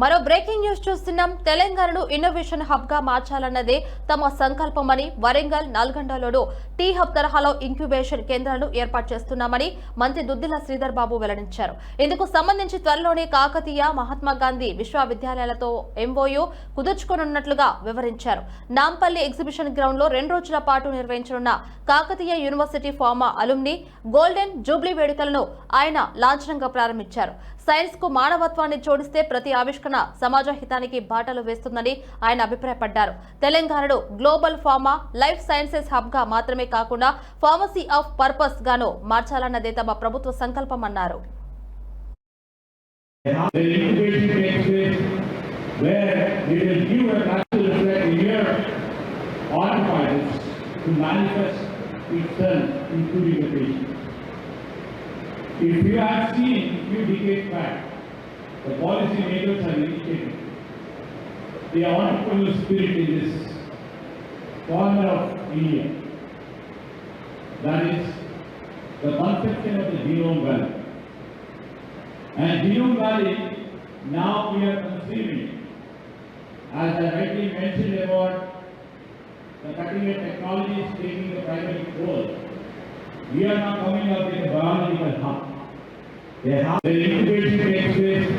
మరో breaking news చూస్తున్నాం. తెలంగాణను ఇన్నోవేషన్ హబ్గా మార్చాలన్నదే తమ సంకల్పమని వరంగల్ నల్గొండలోనూ టీ హబ్ తరహాలో ఇంక్యుబేషన్ కేంద్రాలను ఏర్పాటు చేస్తున్నామని మంత్రి దుద్దిల శ్రీధర్ బాబు వెల్లడించారు. ఇందుకు సంబంధించి త్వరలోనే కాకతీయ మహాత్మా గాంధీ విశ్వవిద్యాలయాలతో ఎంఓయూ కుదుర్చుకోనున్నట్లుగా వివరించారు. నాంపల్లి ఎగ్జిబిషన్ గ్రౌండ్లో రెండు రోజుల పాటు నిర్వహించనున్న Kakatiya university pharma alumni golden jubilee వేడుకలను ఆయన లాంఛనంగా ప్రారంభించారు. సైన్స్కు మానవత్వాన్ని జోడిస్తే ప్రతి ఆవిష్కరణ సమాజ హితానికి బాటలు వేస్తుందని ఆయన అభిప్రాయపడ్డారు తెలంగాణను గ్లోబల్ ఫార్మా లైఫ్ సైన్సెస్ హబ్గా మాత్రమే కాకుండా ఫార్మసీ ఆఫ్ పర్పస్ గాను మార్చాలన్నదే తమ ప్రభుత్వ సంకల్పమన్నారు అన్నారు where we will give a natural effect to manifest itself into the patient. If you have seen a few decades back, the policy makers have indicated the entrepreneurial spirit in this corner of India. That is the conception of the genome valley. And Genome Valley, now we are conceiving, as I rightly mentioned about the cutting edge technologies taking the primary role, we are now coming up with a biological hub. A hub, the incubation takes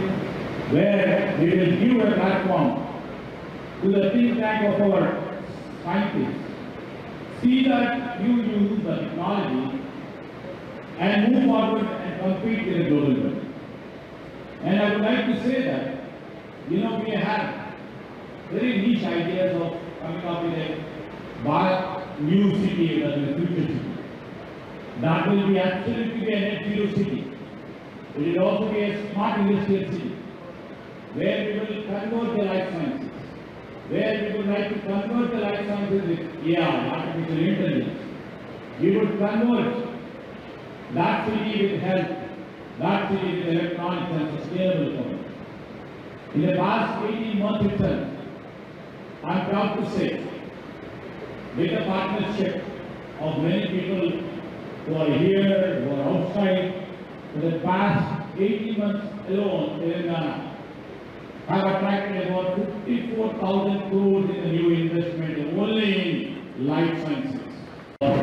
where we will give a platform to the think tank of our scientists. See that you use the technology and move forward and compete in the global world. And I would like to say that, you know, we have very niche ideas of coming up with a new city, that is future city. That will be absolutely a net zero city. It will also be a smart industrial city, where we will convert the life sciences, where we would like to convert the life sciences with AI, artificial intelligence. We would convert that city with health, that city with electronics and sustainable economy. In the past 18 months itself, I'm proud to say, with the partnership of many people who are here, who are outside, for the past 18 months alone, Telangana have attracted about 54,000 crores in the new investment only in life sciences.